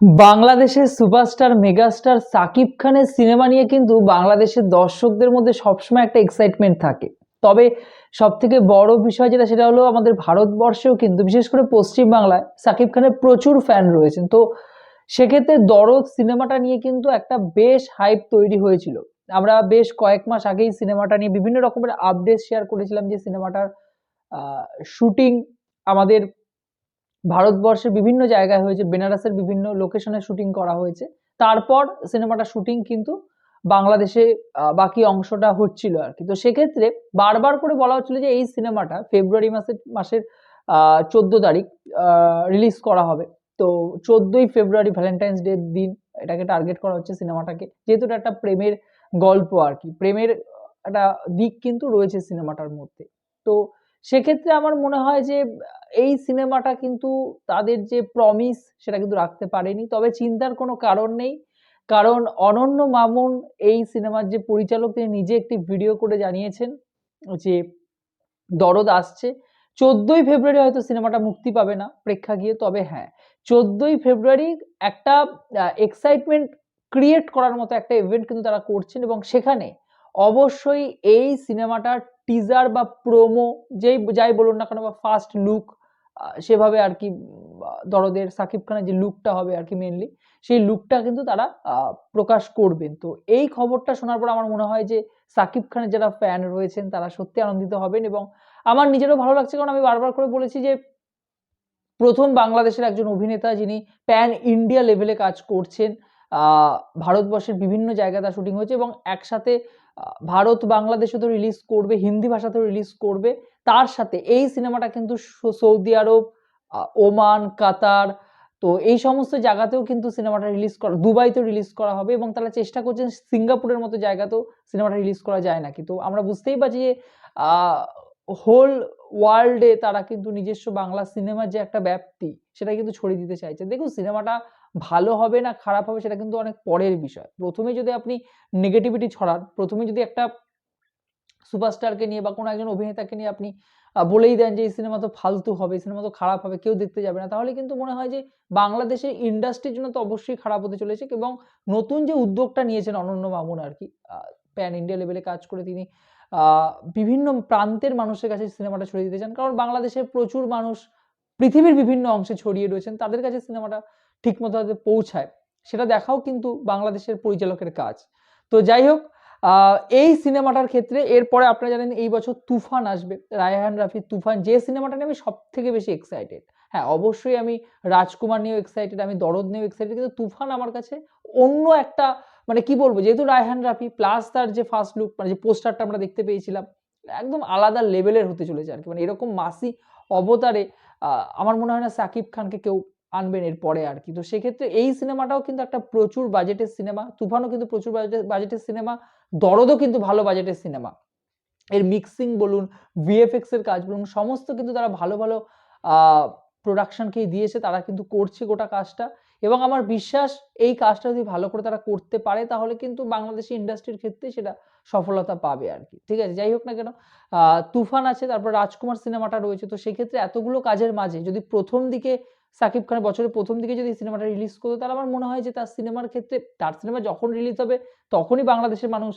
বাংলাদেশের superstar, megastar Shakib খানের cinema নিয়ে কিন্তু বাংলাদেশের দর্শকদের মধ্যে সবসময় একটা এক্সাইটমেন্ট থাকে। তবে সব থেকে বড় বিষয় যেটা, সেটা হলো আমাদের ভারতবর্ষেও কিন্তু, বিশেষ করে পশ্চিম বাংলায় সাকিব খানের প্রচুর ফ্যান রয়েছেন। তো সেক্ষেত্রে দরদ সিনেমাটা নিয়ে কিন্তু একটা বেশ হাইপ তৈরি হয়েছিল। আমরা বেশ কয়েক মাস আগেই সিনেমাটা নিয়ে বিভিন্ন রকমের আপডেট শেয়ার করেছিলাম যে সিনেমাটার শুটিং আমাদের ভারতবর্ষের বিভিন্ন জায়গায় হয়েছে, বেনারসের বিভিন্ন লোকেশনে শুটিং করা হয়েছে। তারপর সিনেমাটা শুটিং কিন্তু বাংলাদেশে বাকি অংশটা হচ্ছিল আর কি। তো সেক্ষেত্রে বারবার করে বলা হচ্ছিল যে এই সিনেমাটা ফেব্রুয়ারি মাসের মাসের চোদ্দ তারিখ রিলিজ করা হবে। তো চোদ্দই ফেব্রুয়ারি ভ্যালেন্টাইন্স ডে দিন এটাকে টার্গেট করা হচ্ছে সিনেমাটাকে যেহেতু এটা একটা প্রেমের গল্প আর কি। প্রেমের একটা দিক কিন্তু রয়েছে সিনেমাটার মধ্যে। তো সেক্ষেত্রে আমার মনে হয় যে, এই সিনেমাটা কিন্তু তাদের যে প্রমিস সেটা কিন্তু রাখতে পারেনি। তবে চিন্তার কোনো কারণ নেই। কারণ অনন্য মামুন এই সিনেমার যে পরিচালক, তিনি নিজে একটি ভিডিও করে জানিয়েছেন যে, দরদ আসছে। চোদ্দই ফেব্রুয়ারি হয়তো সিনেমাটা মুক্তি পাবে না প্রেক্ষাগৃহে, তবে হ্যাঁ চোদ্দই ফেব্রুয়ারি একটা এক্সাইটমেন্ট ক্রিয়েট করার মতো একটা ইভেন্ট কিন্তু তারা করছেন এবং সেখানে অবশ্যই এই সিনেমাটার টিজার বা প্রোমো যেই যাই বলুন না কেন বা ফার্স্ট লুক সেভাবে আর কি দরদের সাকিব খানের যে লুকটা হবে আর কি মেনলি সেই লুকটা কিন্তু তারা প্রকাশ করবেন। তো এই খবরটা শোনার পর আমার মনে হয় যে সাকিব খানের যারা ফ্যান রয়েছেন তারা সত্যি আনন্দিত হবেন এবং আমার নিজেরও ভালো লাগছে কারণ আমি বারবার করে বলেছি যে প্রথম বাংলাদেশের একজন অভিনেতা যিনি প্যান ইন্ডিয়া লেভেলে কাজ করছেন ভারতবর্ষের বিভিন্ন জায়গায় তার শুটিং হয়েছে এবং একসাথে ভারত বাংলাদেশে তো রিলিজ করবে, হিন্দি ভাষাতেও রিলিজ করবে। তার সাথে এই সিনেমাটা কিন্তু সৌদি আরব ওমান, কাতার, তো এই সমস্ত জায়গাতেও কিন্তু সিনেমাটা রিলিজ করা, দুবাইতেও রিলিজ করা হবে এবং তারা চেষ্টা করছেন সিঙ্গাপুরের মতো জায়গাতেও সিনেমাটা রিলিজ করা যায় নাকি। তো আমরা বুঝতেই পারছি যে হোল ওয়ার্ল্ডে তারা কিন্তু নিজস্ব বাংলা সিনেমার যে একটা ব্যাপ্তি, সেটা কিন্তু ছড়িয়ে দিতে চাইছে। দেখুন সিনেমাটা ভালো হবে না খারাপ হবে সেটা কিন্তু অনেক পরের বিষয়। প্রথমে যদি আপনি নেগেটিভিটি ছড়ান, প্রথমে যদি একটা সুপারস্টারকে নিয়ে বা কোনো একজন অভিনেতাকে নিয়ে আপনি বলেই দেন যে এই সিনেমা তো ফালতু হবে, এই সিনেমা তো খারাপ হবে, কেউ দেখতে যাবে না, তাহলে কিন্তু মনে হয় যে বাংলাদেশের ইন্ডাস্ট্রির জন্য তো অবশ্যই খারাপ হতে চলেছে এবং নতুন যে উদ্যোগটা নিয়েছেন অনন্য মামুন আর কি প্যান ইন্ডিয়া লেভেলে কাজ করে তিনি বিভিন্ন প্রান্তের মানুষের কাছে সিনেমাটা ছড়িয়ে দিতে চান। কারণ বাংলাদেশের প্রচুর মানুষ পৃথিবীর বিভিন্ন অংশে ছড়িয়ে রয়েছেন, তাদের কাছে সিনেমাটা ঠিকমতো যাতে পৌঁছায়। সেটা দেখাও কিন্তু বাংলাদেশের পরিচালকের কাজ। তো যাই হোক এই সিনেমাটার ক্ষেত্রে এরপরে আপনারা জানেন এই বছর তুফান আসবে। রায়হান রাফির তুফান, যে সিনেমাটা নিয়ে আমি সব থেকে বেশি এক্সাইটেড হ্যাঁ অবশ্যই আমি রাজকুমার নিয়েও এক্সাইটেড আমি দরদ নিয়েও এক্সাইটেড কিন্তু তুফান আমার কাছে অন্য একটা মানে কি বলব, যেহেতু রায়হান রাফি প্লাস তার যে ফার্স্ট লুক মানে যে পোস্টারটা আমরা দেখতে পেয়েছিলাম, একদম আলাদা লেভেলের হতে চলেছে আর কি মানে এরকম মাসি অবতারে আমার মনে হয় না সাকিব খানকে কেউ আনবেন এর পরে আর কি তো সেক্ষেত্রে এই সিনেমাটাও কিন্তু একটা প্রচুর বাজেটের সিনেমা তুফানও কিন্তু প্রচুর বাজেটের সিনেমা দরদও কিন্তু ভালো বাজেটের সিনেমা এর মিক্সিং বলুন ভিএফএক্স এর কাজ বলুন, সমস্ত কিন্তু তারা ভালো ভালো প্রোডাকশনকেই দিয়েছে, তারা কিন্তু করছে গোটা কাজটা। এবং আমার বিশ্বাস এই কাজটা যদি ভালো করে তারা করতে পারে, তাহলে কিন্তু বাংলাদেশি ইন্ডাস্ট্রির ক্ষেত্রে সেটা সফলতা পাবে আর কি ঠিক আছে? যাই হোক না কেন তুফান আছে, তারপর রাজকুমার সিনেমাটা রয়েছে, তো সেক্ষেত্রে এতগুলো কাজের মাঝে যদি প্রথম দিকে সাকিব খানের বছরের প্রথম দিকে যদি সিনেমাটা রিলিজ করতো, তাহলে আমার মনে হয় যে তার সিনেমার ক্ষেত্রে, তার সিনেমা যখন রিলিজ হবে, তখনই বাংলাদেশের মানুষ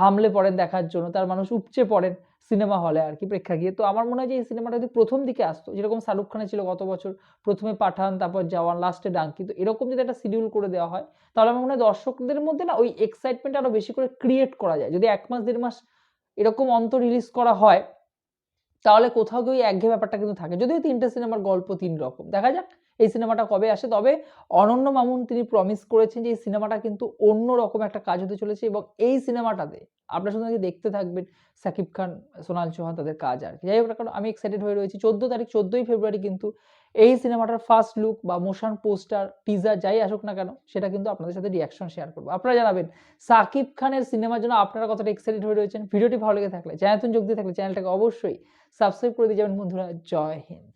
হামলে পড়েন দেখার জন্য, তার মানুষ উপচে পড়েন। সিনেমা হলে আর কি প্রেক্ষাগৃহে তো আমার মনে হয় যে এই সিনেমাটা যদি প্রথম দিকে আসতো, যেরকম শাহরুখ খানের ছিল গত বছর, প্রথমে পাঠান, তারপর জওয়ান লাস্টে ডাঙ্কি, তো এরকম যদি একটা শিডিউল করে দেওয়া হয়, তাহলে আমার মনে হয় দর্শকদের মধ্যে না ওই এক্সাইটমেন্ট আরও বেশি করে ক্রিয়েট করা যায়। যদি এক মাস, দেড় মাস এরকম অন্তর রিলিজ করা হয়, তাহলে কোথাও গিয়ে ওই একঘেয়ে ব্যাপারটা কিন্তু থাকে। যদিও তিনটে সিনেমার গল্প তিন রকম। দেখা যাক এই সিনেমাটা কবে আসে? তবে অনন্য মামুন তিনি প্রমিস করেছেন যে এই সিনেমাটা কিন্তু অন্য রকম একটা কাজ হতে চলেছে এবং এই সিনেমাটাতে আপনার নাকি দেখতে থাকবেন সাকিব খান, সোনাল চৌহান তাদের কাজ আর কি। যাই হোক কেন আমি এক্সাইটেড হয়ে রয়েছি। চোদ্দ তারিখ, চোদ্দোই ফেব্রুয়ারি কিন্তু এই সিনেমাটার ফার্স্ট লুক বা মোশন পোস্টার টিজার যাই আসুক না কেন, সেটা কিন্তু আপনাদের সাথে রিয়াকশন শেয়ার করব। আপনারা জানাবেন, সাকিব খানের সিনেমার জন্য আপনারা কতটা এক্সাইটেড হয়ে রয়েছেন? ভিডিওটি ভালো লেগে থাকলে, চ্যানেল যোগ দিয়ে থাকলে চ্যানেলটাকে অবশ্যই সাবস্ক্রাইব করে দিয়ে যাবেন। বন্ধুরা, জয় হিন্দ।